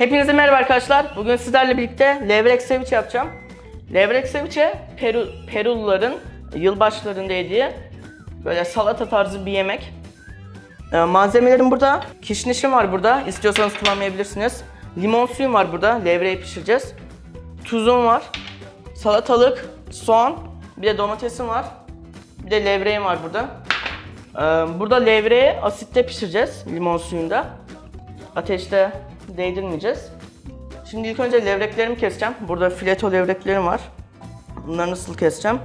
Hepinize merhaba arkadaşlar. Bugün sizlerle birlikte levrek seviçe yapacağım. Levrek seviçe Peru, Peruluların yılbaşlarında yediği böyle salata tarzı bir yemek. Ee, malzemelerim burada. Kişnişim var burada. İstiyorsanız kullanmayabilirsiniz. Limon suyum var burada. Levreyi pişireceğiz. Tuzum var. Salatalık, soğan, bir de domatesim var. Bir de levreğim var burada. Ee, burada levreyi asitte pişireceğiz limon suyunda. Ateşte değdirmeyeceğiz. Şimdi ilk önce levreklerimi keseceğim. Burada fileto levreklerim var. Bunları nasıl keseceğim?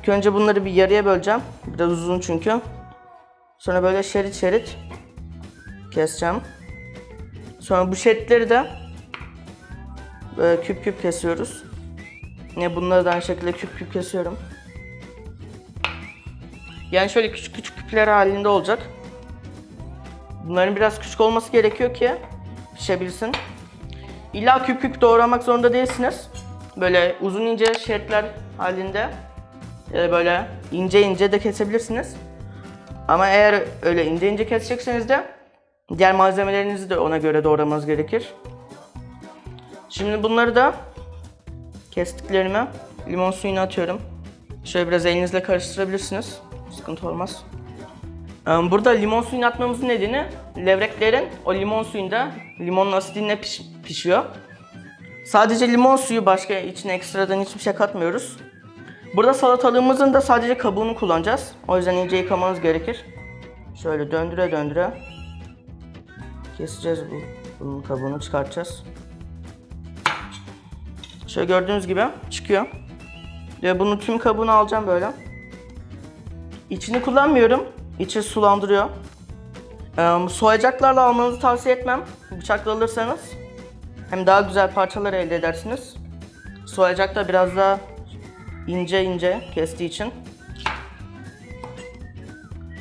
İlk önce bunları bir yarıya böleceğim. Biraz uzun çünkü. Sonra böyle şerit şerit keseceğim. Sonra bu şeritleri de böyle küp küp kesiyoruz. Yine bunları da aynı şekilde küp küp kesiyorum. Yani şöyle küçük küçük küpler halinde olacak. Bunların biraz küçük olması gerekiyor ki pişebilsin. İlla küp küp doğramak zorunda değilsiniz. Böyle uzun ince şeritler halinde da böyle ince ince de kesebilirsiniz. Ama eğer öyle ince ince kesecekseniz de diğer malzemelerinizi de ona göre doğramanız gerekir. Şimdi bunları da kestiklerimi limon suyuna atıyorum. Şöyle biraz elinizle karıştırabilirsiniz. Sıkıntı olmaz. Ee, Burada limon suyunu atmamızın nedeni levreklerin o limon suyunda limonun asidinle piş- pişiyor. Sadece limon suyu başka içine ekstradan hiçbir şey katmıyoruz. Burada salatalığımızın da sadece kabuğunu kullanacağız. O yüzden iyice yıkamanız gerekir. Şöyle döndüre döndüre keseceğiz bu bunun kabuğunu çıkartacağız. Şöyle gördüğünüz gibi çıkıyor. Ve bunun tüm kabuğunu alacağım böyle. İçini kullanmıyorum. İçi sulandırıyor. Ee, soyacaklarla almanızı tavsiye etmem. Bıçakla alırsanız hem daha güzel parçalar elde edersiniz. Soyacak da biraz daha ince ince kestiği için.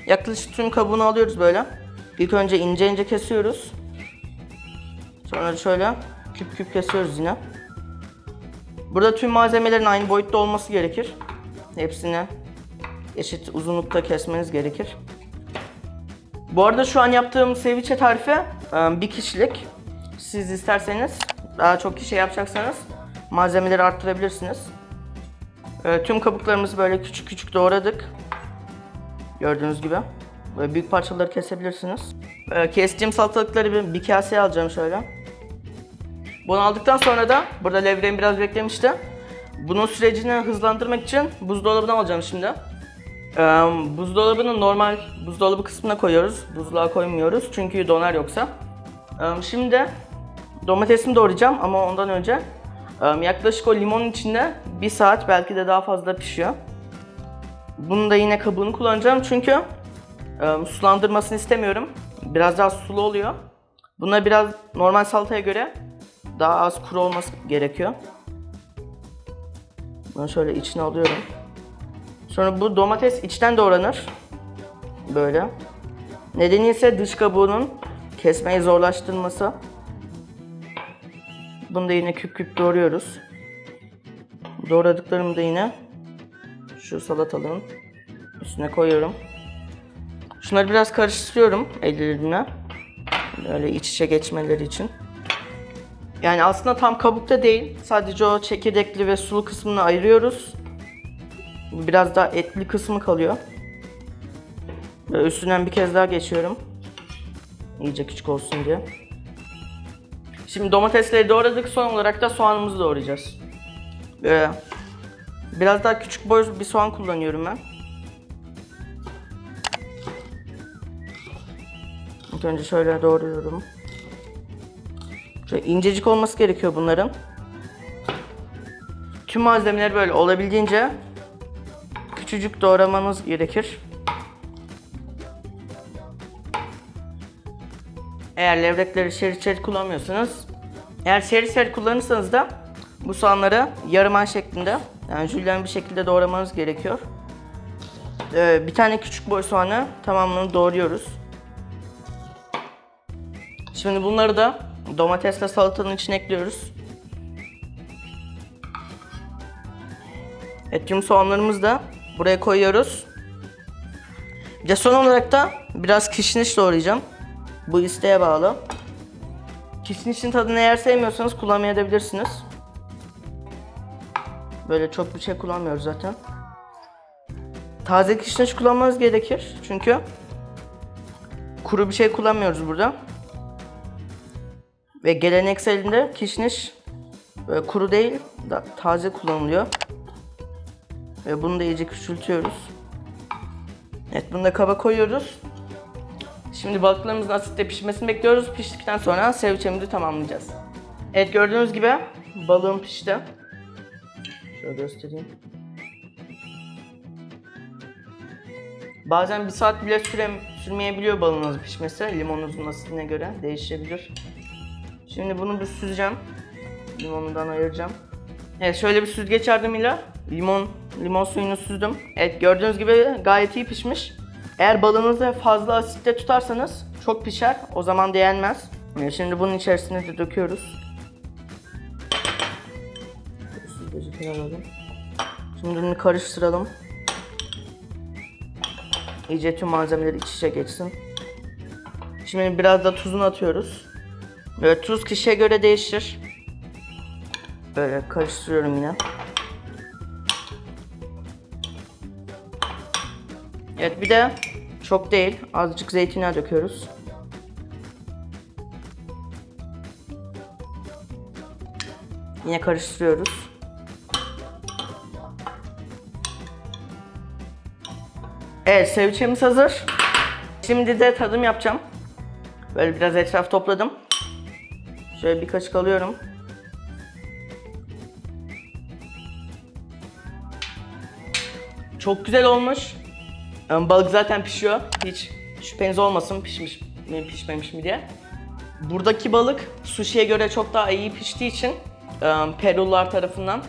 Yaklaşık tüm kabuğunu alıyoruz böyle. İlk önce ince ince kesiyoruz. Sonra şöyle küp küp kesiyoruz yine. Burada tüm malzemelerin aynı boyutta olması gerekir. Hepsini eşit uzunlukta kesmeniz gerekir. Bu arada şu an yaptığım seviçe tarifi e, bir kişilik. Siz isterseniz daha çok kişi yapacaksanız malzemeleri arttırabilirsiniz. E, Tüm kabuklarımızı böyle küçük küçük doğradık. Gördüğünüz gibi. Böyle büyük parçaları kesebilirsiniz. E, Kestiğim salatalıkları bir, bir kaseye alacağım şöyle. Bunu aldıktan sonra da burada levreğim biraz beklemişti. Bunun sürecini hızlandırmak için buzdolabına alacağım şimdi. Ee, buzdolabının normal buzdolabı kısmına koyuyoruz. Buzluğa koymuyoruz çünkü donar yoksa. Şimdi domatesimi doğrayacağım ama ondan önce yaklaşık o limonun içinde bir saat belki de daha fazla pişiyor. Bunun da yine kabuğunu kullanacağım çünkü sulandırmasını istemiyorum. Biraz daha sulu oluyor. Buna biraz normal salataya göre daha az kuru olması gerekiyor. Bunu şöyle içine alıyorum. Sonra bu domates içten doğranır. Böyle. Nedeni ise dış kabuğunun kesmeyi zorlaştırması. Bunu da yine küp küp doğruyoruz. Doğradıklarımı da yine şu salatalığın üstüne koyuyorum. Şunları biraz karıştırıyorum ellerimle. Böyle iç içe geçmeleri için. Yani aslında tam kabukta değil. Sadece o çekirdekli ve sulu kısmını ayırıyoruz. Biraz daha etli kısmı kalıyor. Ve üstünden bir kez daha geçiyorum. İyice küçük olsun diye. Şimdi domatesleri doğradık. Son olarak da soğanımızı doğrayacağız. Ee, biraz daha küçük boy bir soğan kullanıyorum ben. İlk önce şöyle doğruyorum. Şöyle incecik olması gerekiyor bunların. Tüm malzemeleri böyle olabildiğince küçücük doğramanız gerekir. Eğer levrekleri şerit şerit kullanmıyorsanız, eğer şerit şerit kullanırsanız da bu soğanları yarıman şeklinde, yani jülyen bir şekilde doğramanız gerekiyor. Ee, bir tane küçük boy soğanı tamamını doğruyoruz. Şimdi bunları da domatesle salatanın içine ekliyoruz. Evet tüm soğanlarımızı da buraya koyuyoruz. Bir de son olarak da biraz kişniş doğrayacağım. Bu isteğe bağlı. Kişnişin tadını eğer sevmiyorsanız kullanmayabilirsiniz. Böyle çok bir şey kullanmıyoruz zaten. Taze kişniş kullanmanız gerekir. Çünkü kuru bir şey kullanmıyoruz burada. Ve gelenekselinde kişniş böyle kuru değil, taze kullanılıyor. Ve bunu da iyice küçültüyoruz. Evet bunu da kaba koyuyoruz. Şimdi balıklarımızın asitte pişmesini bekliyoruz. Piştikten sonra sevçemizi tamamlayacağız. Evet gördüğünüz gibi balığım pişti. Şöyle göstereyim. Bazen bir saat bile süre, sürmeyebiliyor balığınızın pişmesi. Limonunuzun asitine göre değişebilir. Şimdi bunu bir süzeceğim. Limonundan ayıracağım. Evet şöyle bir süzgeç yardımıyla limon limon suyunu süzdüm. Evet gördüğünüz gibi gayet iyi pişmiş. Eğer balığınızı fazla asitte tutarsanız çok pişer. O zaman değenmez. Şimdi bunun içerisine de döküyoruz. Şimdi bunu karıştıralım. İyice tüm malzemeler iç içe geçsin. Şimdi biraz da tuzunu atıyoruz. Böyle tuz kişiye göre değişir. Böyle karıştırıyorum yine. Evet bir de çok değil azıcık zeytinyağı döküyoruz. Yine karıştırıyoruz. Evet sevçemiz hazır. Şimdi de tadım yapacağım. Böyle biraz etraf topladım. Şöyle bir kaşık alıyorum. Çok güzel olmuş. Ee, Balık zaten pişiyor. Hiç şüpheniz olmasın pişmiş mi pişmemiş mi diye. Buradaki balık sushi'ye göre çok daha iyi piştiği için e, Perulular tarafından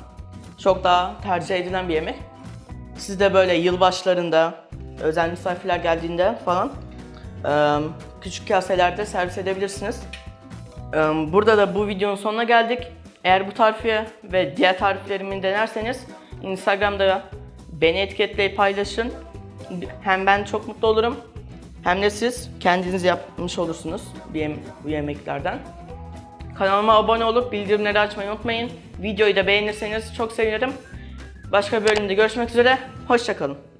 çok daha tercih edilen bir yemek. Siz de böyle yılbaşlarında, özel misafirler geldiğinde falan e, küçük kaselerde servis edebilirsiniz. Ee, Burada da bu videonun sonuna geldik. Eğer bu tarifi ve diğer tariflerimi denerseniz Instagram'da beni etiketleyip paylaşın. Hem ben çok mutlu olurum hem de siz kendiniz yapmış olursunuz bu, yem- bu yemeklerden. Kanalıma abone olup bildirimleri açmayı unutmayın. Videoyu da beğenirseniz çok sevinirim. Başka bir bölümde görüşmek üzere. Hoşçakalın.